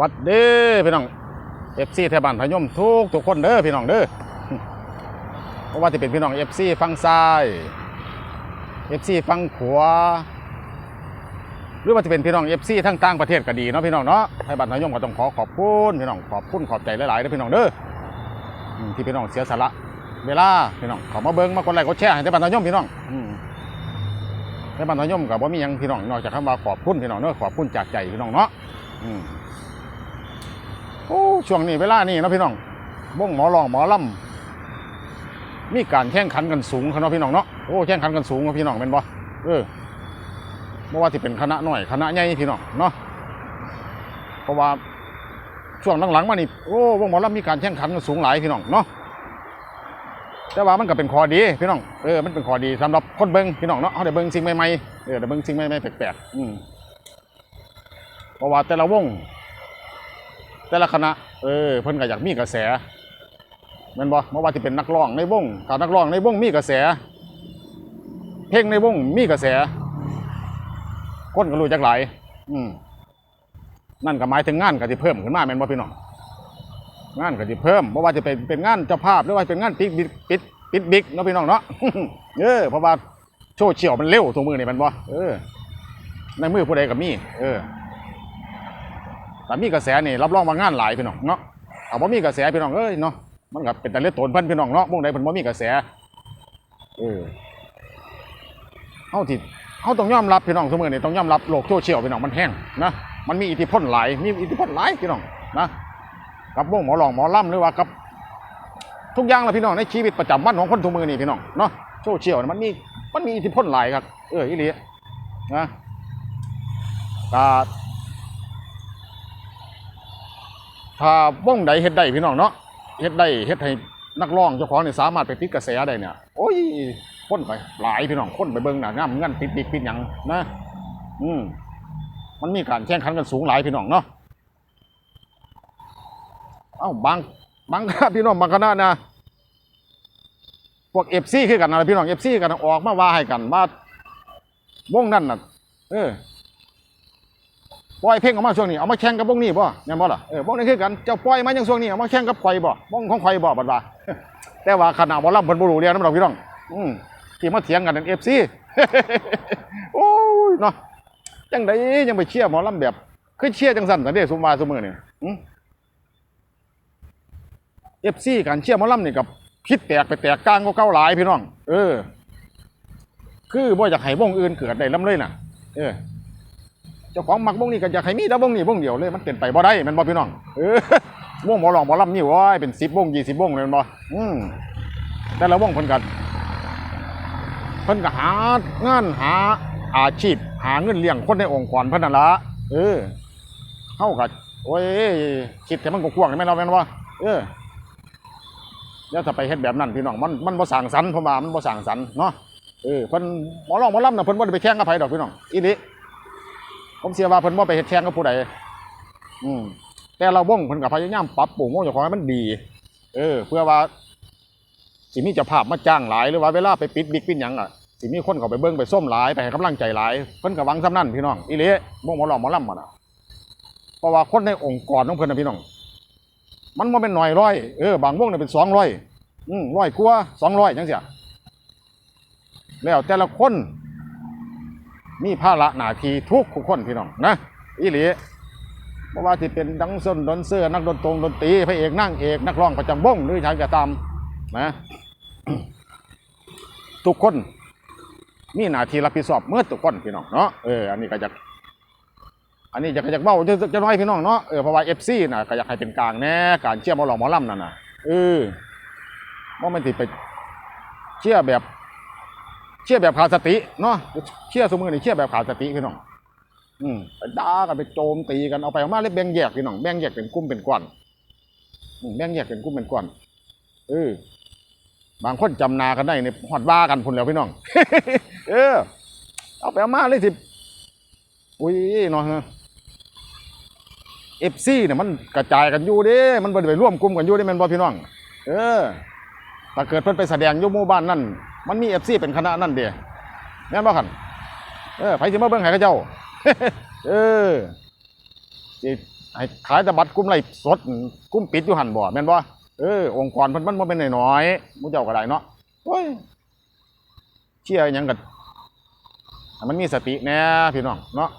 วัดเด้อพี่น้องเอฟซีไทยบ้านพยมทุกทุกคนเด้อพี่น้องเด้อเพราะว่าจะเป็นพี่น้องเอฟซีฝั่งซ้ายเอฟซีฝั่งขวาหรือว่าจะเป็นพี่น้องเอฟซีทั้งต่างประเทศก็ดีเนาะพี่น้องเนาะไทยบ้านพยมก็ต้องขอขอบคุณพี่น้องขอบคุณขอบใจหลายๆเด้อพี่น้องเด้อที่พี่น้องเสียสละเวลาพี่น้องขอมาเบิ้งมากดไลค์กดแชร์ให้ไทยบ้านพยมพี่น้องอืมในบ้านทอยมกับว่ามียังพี่น้องนอกจากคำว่าขอบคุณพี่น้องเนาะขอบคุณจากใจพี่น้องเนาะอืม โอ้ช่วงนี้เวลานี้นะพี่น้องวงหมอรองหมอลำมีการแข่งขันกันสูงเขาเนาะพี่น้องเนาะโอ้แข่งขันกันสูงเนาะพี่น้องเป็นบ่เออไม่ว่าที่เป็นคณะหน้อยคณะใหญ่พี่น้องเนาะเพราะว่าช่วงหลังๆมานี่โอ้วงหมอลำมีการแข่งขันกันสูงหลายพี่น้องเนาะแต่ว่ามันก็เป็นข้อดีพี่น้องเออมันเป็นข้อดีสำหรับคนเบิ้งพี่น้องเนาะเขาได้เบิ้งสิ่งใหม่ๆเออได้เบิ้งสิ่งใหม่ๆแปลกๆอืมเพราะว่าแต่ละวง แต่ละคณะเออเพิ่นก็อยากมีกระแสแม่นบ่เมื่อว่าที่เป็นนักร้องในวงถ้านักร้องในวงมีกระแส เพลงในวงมีกระแส คนก็รู้จักหลายอืมนั่นก็หมายถึงงานก็สิเพิ่มขึ้นมาแม่นบ่พี่น้องงานก็จะเพิ่มเพราะว่าจะเป็นเป็นงานเจ้าภาพหรือว่าเป็นงานปิดปิดปิดปิดบิ๊กเนาะพี่น้องเนาะเออเพราะว่าโชว์เฉียวมันเร็วตรงมือนี่มันบ่เออในมือผู้ใดก็มี เออ แต่มีกระแสนี่รับรองว่างานหลายพี่น้องเนาะเอาบ่มีกระแสพี่น้องเอ้ยเนาะมันก็เป็นแต่เลือดตนเพิ่นพี่น้องเนาะวงใดเพิ่นบ่มีกระแสเออเฮาที่เฮาต้องยอมรับพี่น้องทุกมื้อนี่ต้องยอมรับโลกโซเชียลพี่น้องมันแห้งนะมันมีอิทธิพลหลายมีอิทธิพลหลายพี่น้องนะกับวงหมอหลองหมอล่ำหรือว่ากับทุกอย่างละพี่น้องในชีวิตประจำวันของคนทุกมือนี่พี่น้องเนาะโซเชียลมันมีมันมีอิทธิพลหลายครับเอออีหลีนะถ้า ถ้าวงใดเฮ็ดได้พี่น้องเนาะเฮ็ดได้เฮ็ดให้นักร้องเจ้าของเนี่ยสามารถไปติดกระแสได้เนี่ยโอ้ยคนไปหลายพี่น้องคนไปเบิ่งหน้างามงั้นติดดิกติดหยังนะ อืมมันมีการแข่งขันกันสูงหลายพี่น้องเนาะเอ้าบางบางพี่น้องบางคณะนะพวกเอฟซีคือกันนะพี่น้องเอฟซีกันออกมาว่าให้กันว่าวงนั่นน่ะ เออ ปล่อยเพลงออกมาช่วงนี้เอามาแข่งกับวงนี้บ่แม่นบ่ล่ะเออวงนี้คือกันเจ้าปล่อยมาอย่างช่วงนี้เอามาแข่งกับไข่บ่วงของไข่บ่บัดว่าแต่ว่าคณะบ่ลำเพิ่นบ่รู้เรื่องนำดอกพี่น้องอืมที่มาเถียงกันนั่น FC โอ้ยเนาะจังไดยังไปเชียร์หมอลำแบบคือเชียร์จังซั่นซะเด้ซุมวาซุมื้อนี่อืมเอฟซีการเชียร์หมอลำนี่กับพิษแตกไปแตกกลางก็เก้าหลายพี่น้อง เออ คือบ่อยากให้วงอื่นเกิดได้ลำเลยน่ะ เออ เจ้าของมักวงนี้ก็อยากให้มีแต่วงนี้วงเดียวเลยมันเป็นไปบ่ได้มันบ่พี่น้องเออวงหมอลองหมอลำนี่ว้ยเป็นสิบวงยี่สิบวงเลยมันบ่อืมแต่ละวงเพิ่นก็เพิ่นก็หางานหาอาชีพ หาเงินเลี้ยงคนในองค์กรเพิ่นนั่นละเออเฮาก็โอ้ยคิดแต่มันกว้างๆนี่แม่นบ่แม่นบ่เอออย่าถ้าไปเฮ็ดแบบนั้นพี่น้องมันมันบ่สร้างสรรค์ผมว่ามันบ่สร้างสรรค์เนาะเออเพิ่นหมอร้องหมอลำน่ะเพิ่นบ่ได้ไปแข่งกับไผดอกพี่น้องอีหลี ผมเชื่อว่าเพิ่นบ่ไปเฮ็ดแข่งกับผู้ใดอืมแต่ละวงเพิ่นก็พยายามปรับปรุงวงเจ้าของให้มันดี เออ เพื่อว่าสิมีเจ้าภาพมาจ้างหลายหรือว่าเวลาไปปิดบิ๊กปิดหยังอะสิมีคนเข้าไปเบิ่งไปส้มหลายไปให้กำลังใจหลายเพิ่นก็หวังซำนั้นพี่น้องอีหลีวงหมอร้องหมอลำอะนะเพราะว่าคนในองค์กรของเพิ่นน่ะพี่น้อง มันบ่เป็นหน่อยร้อยเออบางวงเนี่ยเป็นสองร้อยอืมร้อยกว่าสองร้อยจังเสียแล้วแต่ละคน มีภาระหน้าที่ทุกคนพี่น้องนะอีหลีเพราะว่าที่เป็นดังส้นดนเสื้อนักดนตรงดนตรีพระเอกนั่งเอกนักร้องประจำวงหรือทางจะตามนะทุกคนมีหน้าที่รับผิดชอบเมื่อทุกคนพี่น้องเนาะเอออันนี้ก็จะอันนี้จะก็อยากเบ้าจะจะน้อยพี่น้องเนาะเออเพราะว่าเอฟซีน่ะก็อยากให้เป็นกลางแน่การเชียร์มอหลองหมอลำนั่นน่ะเออว่ามันติไปเชียร์แบบ เชียร์แบบขาดสติเนาะเชียร์สมือนี่เชียร์แบบขาดสติพี่น้องอืมไปด่ากันไปโจมตีกันเอาไปเอามาเลยแบ่งแยกพี่น้องแบ่งแยกเป็นกลุ่มเป็นก้อนแบ่งแยกเป็นกลุ่มเป็นก้อนเออบางคนจำนากันได้ในหอดว่ากันพุ่นแล้วพี่น้อง เออ เอาไปเอามาเลยสิอุ้ยเนาะเอฟซีเนี่ยมันกระจายกันอยู่ด้มันได้ไปร่วมกลุ่มกันอยู่ด้แมนบ่พี่น้อง เออถ้าเกิดเพิ่นไปแสดงยู่หมู่บ้านนั่น มันมีเอฟซีเป็นคณะนั่นเด้แม่นบ่คั่นเออไผสิมาเบิ่งให้เขาเจ้า เออสิให้ขายแต่บัตรกลุ้มไรสดกลุ้มปิดอยู่หันบ่แม่นบ่เออองค์กรเพิ่นมันบ่เป็นน้อยๆมู่เจ้าก็ได้เนาะโอ้ยเชื่อหยังก็ให้มันมีสติแน่พี่น้องเนาะ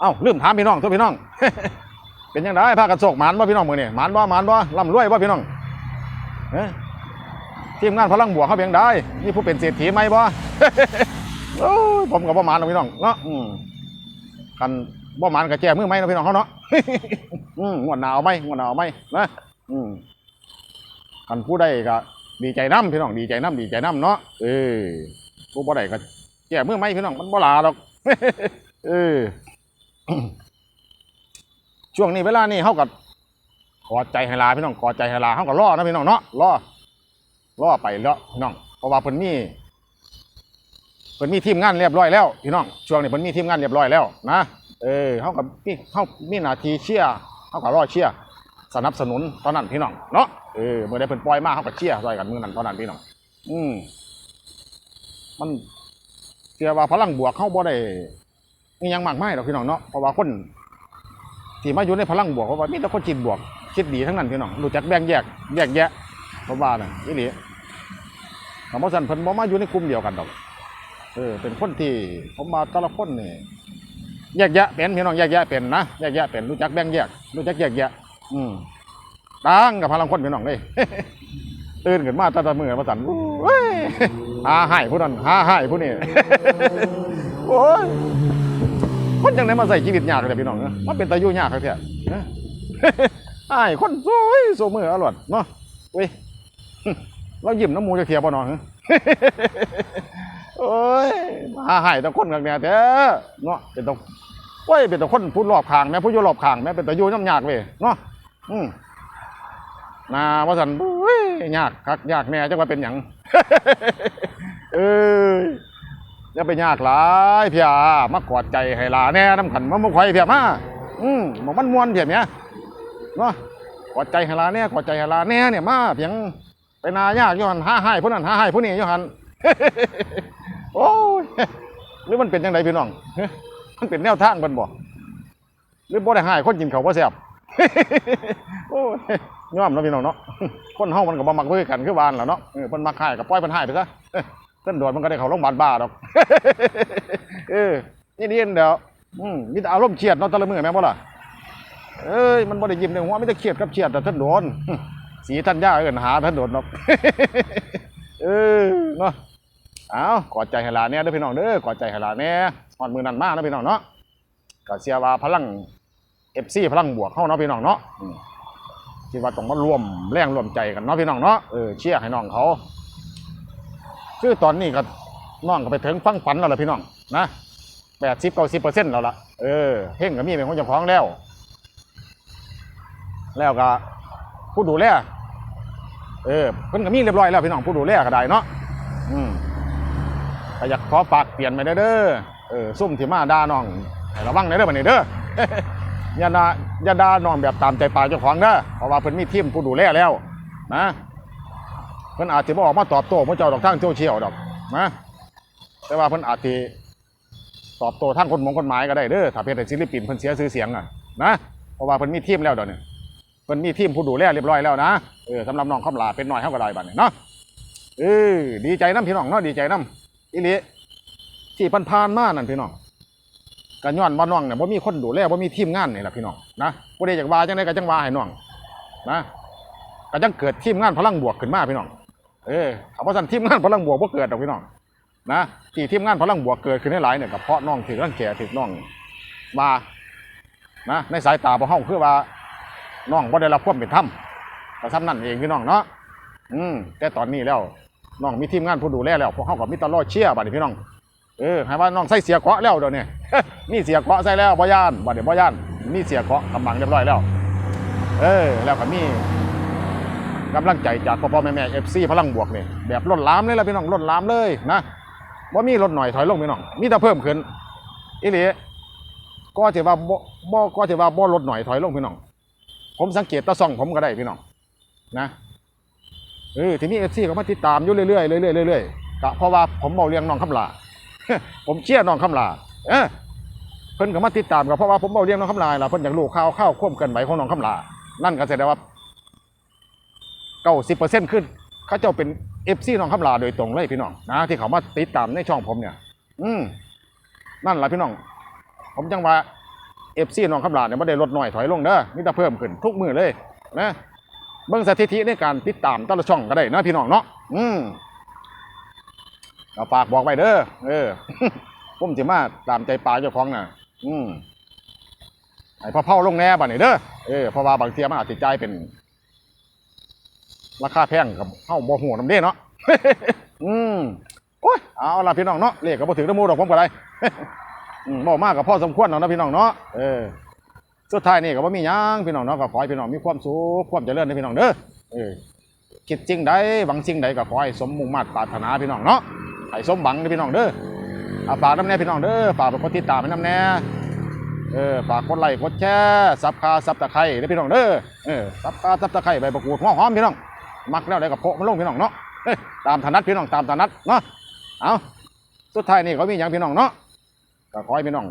เอ้าลืมถามพี่น้องตัวพี่น้อง เป็นยังไงพากันโศกหมานบ่พี่น้องมื้อนี้หมานบ่หมานบ่ร่ำรวยบ่พี่น้องเอ้ ทีมงานพลังบวกเขาเพียงได้นี่ผู้เป็นเศรษฐีไหมบ่โอ้ยผมกับบ่หมานหรอกพี่น้องเนาะกันบ่หมานกับแจมือไหมนะพี่น้องเขาเนาะอืมงวดหนาวไหมงวดหนาวไหมนะอืมกันผู้ใดก็ดีใจน้ำพี่น้องดีใจน้ำดีใจน้ำเนาะเออผู้บ่ได้ก็แจมือไหมพี่น้องมันบ่ลาดอกเออช่วงนี้เวลานี้เขากับกอดใจให้ลาพี่น้องกอดใจให้ลาเขากับล่อนะพี่น้องเนาะล่อ ล่อไปแล้วพี่น้องเพราะว่าเพิ่นมีเพิ่นมีทีมงานเรียบร้อยแล้วพี่น้องช่วงนี้เพิ่นมีทีมงานเรียบร้อยแล้วนะเออเขากับมีเขามีหน้าที่เชียร์เขากับล่อเชียร์สนับสนุนตอนนั้นพี่น้องเนาะเออเมื่อได้เพิ่นปล่อยมาเขากับเชียร์ซอยกันมือนั้นตอนนั้นพี่น้องอืมมันเชื่อว่าพลังบวกเขาบ่ได้มียังมากมายหรอกพี่น้องเนาะเพราะว่าคนที่มาอยู่ในพลังบวกเพราะว่ามีแต่คนคิดบวกคิดดีทั้งนั้นพี่น้องรู้จักแบ่งแยกแยกแยะ เพราะว่าน่ะอีหลีสมมติสันเพิ่นบ่มาอยู่ในกลุ่มเดียวกันดอก เออ เป็นคนที่ผมมาแต่ละคนนี่แยกแยะเป็นพี่น้องแยกแยะเป็นนะแยกแยะเป็นรู้จักแบ่งแยก รู้จักแยกแยะ อืมดังกับพลังคนพี่น้องเลยตื่นขึ้นมาแตะมือมาสันเว้ยหาให้ผู้นั้นหาให้ผู้นี้โอ้ยคนจังไดมาใส่ชีวิตยากเลยพี่น้องเนอะมันเป็นตายุ่ยากครับเถอะเนอะอ้ายคนสวยโซมืออร่อยเนาะเว้ย เรายิ้มน้ำมูจะเทียบบ่น้องโอ้ยหาหายตะคนกันเนี่ยแท้เนาะเป็นตะโอ้ยเป็นตะคนพูดรอบข้างแม่พูดอยู่รอบข้างแม่เป็นตะยุ่น้ำยากเว้ยเนาะอืมนาว่าสันยากคักยากแน่จังว่าเป็นหยังเอ้ยอย่าไปยากหลายเพียมากอดใจให้หลาแน่น้ำขันมามุกไข่เพียมาอืมหมองมันมวนเพียเนี้ยเนาะกอดใจให้หลาแน่กอดใจให้หลาแน่เนี่ยมาเพียง ไปนายากยูหันห้าให้ผู้นั้นห้าให้ผู้นี้ยูหันโอ้ยหรือมันเป็นยังไงพี่น้องมันเป็นแนวทางมันบ่หรือบ่ได้ให้คนกินเขาวบ่แซ่บโอ้ยยอมเนาะพี่น้องเนาะคนเฮามันก็บ่มักเว้ยกันคือบ้านแล้วเนาะเออเพิ่นมักให้ก็ปล่อยเพิ่นให้ไปซะเส้นด่วนมันก็ได้เข้าโรงพยาบาลบ้าดอกเออนี่นี่เดี๋ยวอืมมีแต่อารมณ์เครียดเนาะแต่ละมื้อแม่นบ่ล่ะเอ้ยมันบ่ได้ยิ้มในหัวมีแต่เครียดกับเครียดแต่ท่านโดน สีท่านยาเอินหาท่านโดนเนาะเออเนาะเอากอดใจให้หลานเนี่ยเด้อพี่น้องเด้อกอดใจให้หลานเนี่ยฮอดมือนั้นมาเนะพี่น้องเนาะก็เชื่อว่าพลัง FC พลังบวกเฮาเนาะพี่น้องเนาะคิดว่าต้องมารวมแรงรวมใจกันเนาะพี่น้องเนาะเออเชียร์ให้น้องเขาคือตอนนี้ก็น้องก็ไปถึงฟังฝันแล้วล่ะพี่น้องนะแปดสิบเก้าสิบเปอร์เซ็นต์แล้วล่ะเออเพ่งก็มีเป็นของเจ้าของแล้ว แล้วก็ ผู้ดูแลเออเพิ่นก็มีเรียบร้อยแล้วพี่น้องผู้ดูแลก็ได้เนาะอืมก็อยากขอฝากเปลี่ยนไปเด้อเด้อเออซุ่มที่มาด่าน้องระวังในอยเด้อบัดนี้เด้ออย่าด่าอย่าด่าน้องแบบตามใจปากเจ้าของเด้อเพราะว่าเพิ่นมีทีมผู้ดูแลแล้ว นะเพิ่นอาจจะบ่ออกมาตอบโต้พระเจ้าดอกทางโซเชียลดอกนะแต่ว่าเพิ่นอาจจะตอบโต้ทางคนมงกฎหมายก็ได้เด้อถ้าเป็นศิลปินเพิ่นเสียชื่อเสียงอะนะเพราะว่าเพิ่นมีทีมแล้วเดี๋ยวนี้ เพิ่นมีทีมผู้ดูแลเรียบร้อยแล้วนะเออสำหรับน้องคำลาเป็นหน่อยเฮาก็ได้บัดนี้เนาะเออดีใจนํพี่น้องเนาะดีใจนํอีหลีที่ผ่านมานั่นพี่น้องก็ย้อนว่าน้องเนี่ยบ่มีคนดูแลบ่มีทีมงานนี่แหละพี่น้องนะผู้ใดอยากว่าจังไดก็จังว่าให้น้องนะก็จังเกิดทีมงานพลังบวกขึ้นมาพี่น้อง เออเอาเพราะฉันทีมงานพลังบวกบ่เกิดดอกพี่น้องนะที่ทีมงานพลังบวกเกิดขึ้นในหลายเนี่ยก็เพราะน้องถือร่างแก่ถือน้องมานะในสายตาพวกเฮาคือว่า น้องบ่ได้รับความเป็นธรรมก็ซ้ำนั่นเองพี่น้องเนาะอืมแต่ตอนนี้แล้วน้องมีทีมงานผู้ดูแลแล้วพวกเฮาก็มีแตลอดเชียบัดนี้พี่น้องเออให้ว่าน้องใส่เสียเกาะแล้วเดี๋ยวนี้นี่เสียเกาะใส่แล้วบ่ย่านบัดนี้บ่ย่านนี่เสียเกาะกำลังเรียบร้อยแล้ว เออแล้วก็มีกำลังใจจากพ่อพ่อแม่แม่เอฟซีพลังบวกเนี่ยแบบล้นหลามเลยละพี่น้องล้นหลามเลยนะว่ามีลดหน่อยถอยลงพี่น้องมีแต่เพิ่มขึ้นอีหลีก็ถือว่าบ่บ่ก็ถือว่าบ่ลดหน่อยถอยลงพี่น้อง ผมสังเกตตาส่องผมก็ได้พี่น้องนะเออทีนี้เอฟซีก็มาติดตามอยู่เรื่อยๆเรื่อยๆเรื่อยๆก็เพราะว่าผมเมาเรียงน้องคำลาผมเชื่อน้องคำลาเออเพิ่นก็มาติดตามก็เพราะว่าผมเบาเลี้ยงน้องคำลาล่ะเพิ่นอยากรู้ข่าวข่าวควบกันไหวของน้องคำลานั่นก็แสดงว่าเก้าสิบเปอร์เซ็นต์ขึ้นเขาเจ้าเป็นเอฟซีน้องคำลาโดยตรงเลยพี่น้องนะที่เขามาติดตามในช่องผมเนี่ย อืมนั่นแหละพี่น้อง ผมจังว่า เอฟซีน้องคำลาเนี่ยไม่ได้ลดหน้อยถอยลงเด้อมีแต่เพิ่มขึ้นทุกมือเลยนะเบิ่งสถิติในการติดตามแต่ละช่องก็ได้นะพี่น้องเนาะอืมก็ฝากบอกไว้เด้อเออผมสิมาตามใจปลาเจ้าของน่ะ อืมไอ้พ่อเผาลงแน่บัดนี้เด้อเออเพราะว่าบางเทียมันอาจจะใจเป็น ราคาแพงกับเฮาบ่ฮู้นำเด้เนาะอืมโอ้ยเอาละพี่น้องเนาะเลขก็บ่ถึงน้ำมูดอกผมก็ได้ บอืมากกับพ่อสมควรเนาะนะพี่น้องเนาะเออสุดท้ายนี่ก็บ่มีหยังพี่น้องเนาะก็ขอให้พี่น้องมีความสุขความเจริญในพี่น้องเด้อเออคิดจริงใดหวังสิ่งใดก็ขอให้สมมุ่งมาตรปรารถนาพี่น้องเนาะให้สมหวังในพี่น้องเด้ออาฝากน้ำแน่พี่น้องเด้อฝากไปกดติดตามน้ำแน่เออฝากกดไลค์กดแชร์ซับคาซับตะไคร้เด้อพี่น้องเด้อเออซับคาซับตะไคร้ใบประกูดหัวหอมพี่น้องมักแล้วได้กับโพะมันลงพี่น้องเนาะเอ้ยตามถนัดพี่น้องตามถนัดเนาะเอาสุดท้ายนี่เขามีหยังพี่น้องเนาะ ก็ขอให้พี่น้อง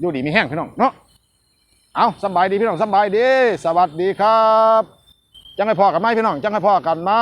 อยู่ดีมีแห้งพี่น้องเนาะเอาสบายดีพี่น้องสบายดี สวัสดีครับ จังให้พ่อกันไหมพี่น้อง จังให้พ่อกันไหม